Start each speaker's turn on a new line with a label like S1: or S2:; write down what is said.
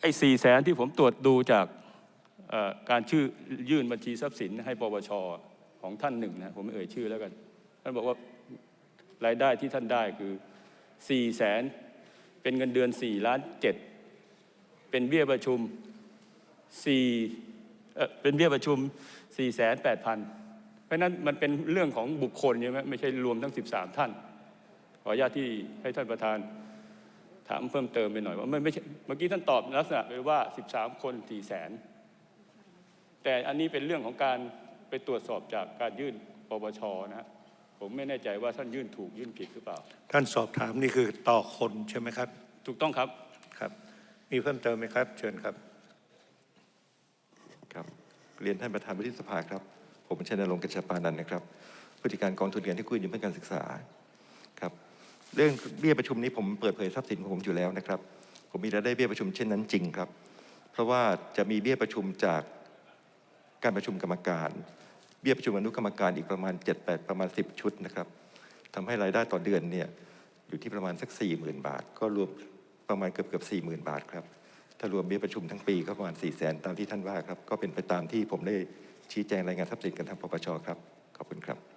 S1: ไอ้สี่แสนที่ผมตรวจดูจากการชื่อยื่นบัญชีทรัพย์สินให้ปปชของท่านหนึ่งนะผมไม่เอ่ยชื่อแล้วกัน ท่านบอกว่ารายได้ที่ท่านได้คือสี่แสนเป็นเงินเดือนสี่ล้านเจ็ดเป็นเบี้ยประชุมสี่เออเป็นเบี้ยประชุมสี่แสนแปดพันเพราะฉะนั้นมันเป็นเรื่องของบุคคลใช่ไหมไม่ใช่รวมทั้ง 13 ท่าน ขออนุญาตที่ให้ท่านประธาน ถามเพิ่มเติมไปหน่อยว่ามันไม่ใช่เมื่อกี้ท่านตอบลักษณะไปว่า 13 คน4แสนแต่อันนี้เป็นเรื่องของการไปตรวจสอบจากการยื่นปปชนะฮะผมไม่แน่ใจว่าท่านยื่นถูกยื่นผิดหรือเปล่า
S2: ท่านสอบถามนี่คือต่อคนใช่ไหมครับ
S1: ถูกต้องครับ
S2: ครับ มีเพิ่มเติมไหมครับ เชิญครับ
S3: ครับเรียนท่านประธานวุฒิสภาครับ ผมชัยนรงค์กัญชปานันท์นะครับผู้จัดการกองทุนเรียนที่กู้ยืมเพื่อการศึกษาครับ เรื่องเบี้ยประชุมนี้ผมเปิดเผยทรัพย์สินของผมอยู่แล้วนะครับ ผมมีรายได้เบี้ยประชุมเช่นนั้นจริงครับ เพราะว่าจะมีเบี้ยประชุมจากการประชุมกรรมการ เบี้ยประชุมอนุกรรมการอีกประมาณ 7-8 ประมาณ 10 ชุดนะครับทำให้รายได้ต่อเดือนเนี่ยอยู่ที่ประมาณสัก 40,000 บาท ก็รวมประมาณเกือบเกือบ40,000บาทครับถ้ารวมเบี้ยประชุมทั้งปีก็ประมาณ4 0 0 0 0 0ตามที่ท่านว่าครับ ก็เป็นไปตามที่ผมได้ชี้แจงรายงานทรัพย์สินกันทางปปชครับ ขอบคุณครับ